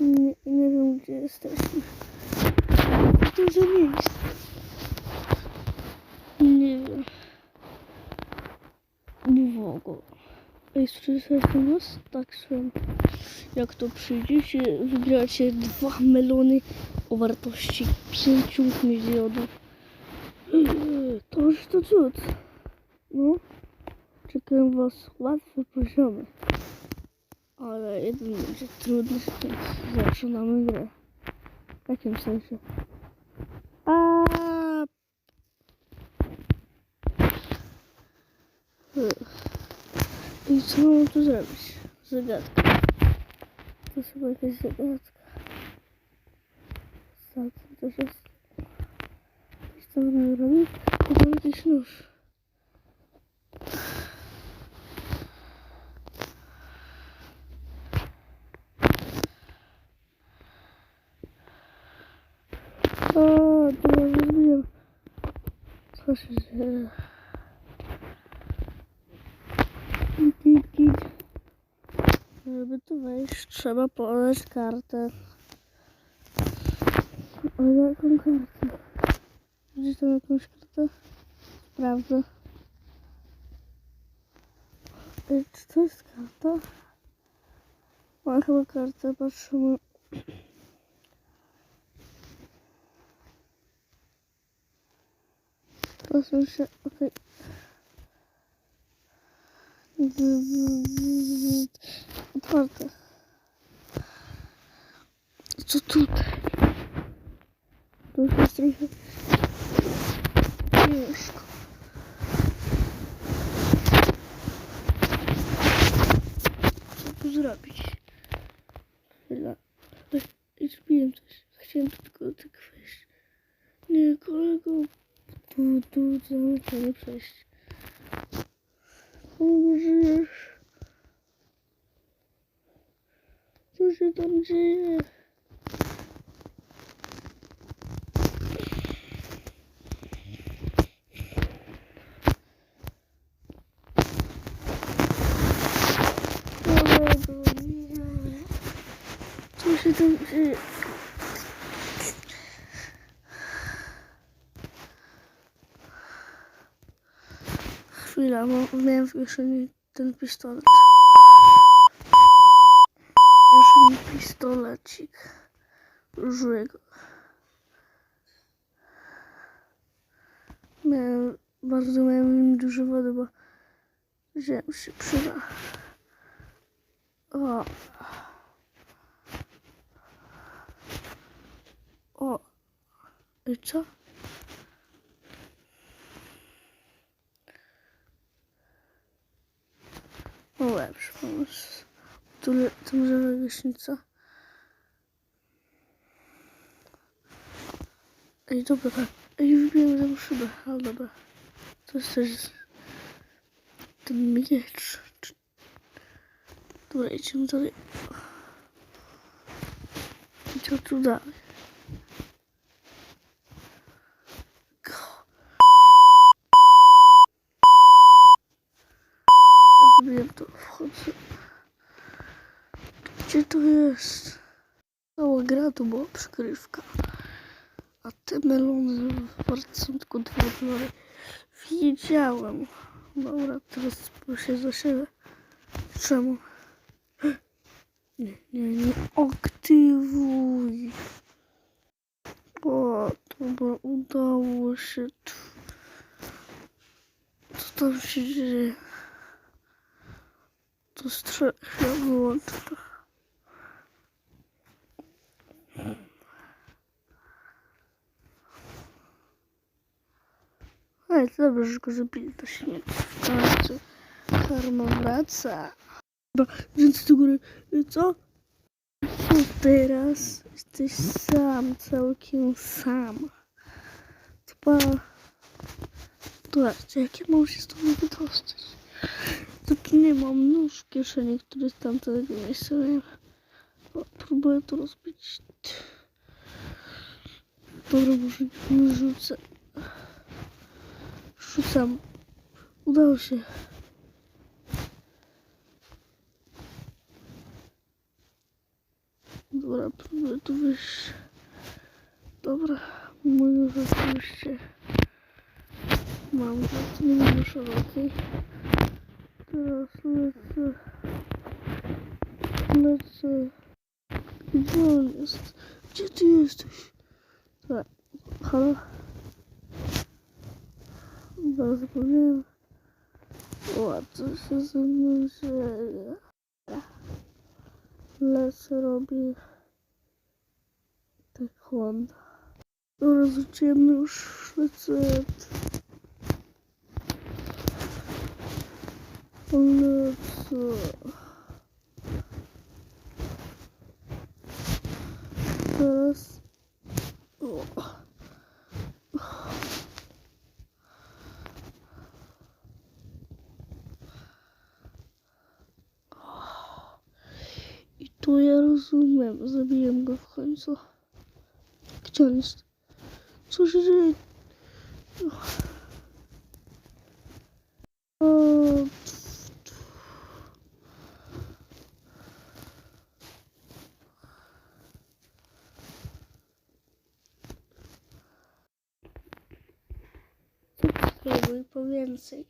Nie, nie wiem, gdzie jesteśmy. To za miejsce? Nie wiem. Nie ogóle. Ej, słyszeliście nas? Tak, słucham. Jak to przyjdziecie, wygracie dwa melony o wartości 5 milionów. Eee, To już to cud. No. Czekają was łatwe poziomy. Ale jeden będzie trudny, więc zaczynamy grę. W jakim sensie? A. I co mam tu zrobić? Zagadka. To jest chyba jakaś zagadka. Co to też jest? Coś tam nie robi? To tam jakiś Co się dzieje? Git, git, git. Żeby tu wejść, trzeba podać kartę. O jaką kartę? Widzisz tam jakąś kartę? Sprawdzę. Czy to jest karta? Mam chyba kartę, patrzymy. Proszę się, okej. Z- Otwarte. Co tutaj? Tu jest trochę ciężko. Co tu zrobić? Chwila. Zrobiłem coś. Chciałem tylko tak wejść. Nie, kolego. Tu, tu, zamykamy przejść. O, żyjesz. Co się tam dzieje? Kolego, nie. Co się tam dzieje? Chwila, bo miałem w kieszeni ten pistolet. Kieszeni pistolecik. Użyję go. Miałem, bardzo miałem dużo wody, bo wziąłem się przyda. O. O. I co? Lepszy pomysł. Tu, tu może gaśnica. Ej, dobra. Ej, wybiłem tę szybę. Ale dobra. To jest też ten miecz. Dobra, idziemy dalej. I co tu dalej? Go. Wchodzę. Gdzie to jest? Cała gra to była przykrywka. A te melony warte są tylko dwa dolary. Wiedziałem. Dobra, teraz proszę za siebie. Czemu? Nie, nie, nie aktywuj. O, dobra, udało się. Co tam się dzieje? Strasznie wyłączę to. Ej, to dobrze, że go zabili, to się nie w końcu. Karma wraca. Więc do góry. I Co? Co teraz? Jesteś sam, całkiem sam. Pa... Zobaczcie, jak ja mam się z tobą wydostać? To tu nie mam nóż w kieszeni, który z tamtego miejsca miałem. O, Próbuję to rozbić. Dobra, może nie rzucę. Rzucam. Udało się. Dobra, próbuję tu wyjść. Dobra, mój rzeczywiście. Mam to, nie mam szerokiej. Teraz lecę. Lecę. Gdzie on jest? Gdzie ty jesteś? Dobra, halo? Chyba zapomniałem. O, co się ze mną dzieje? Lecę, robię taekwondo. Dobra, zaczniemy już lecę. Lecę. Teraz... O. I tu ja rozumiem, zabiłem go w końcu. Gdzie on jest? Co się dzieje? O, Subskrybuj po więcej.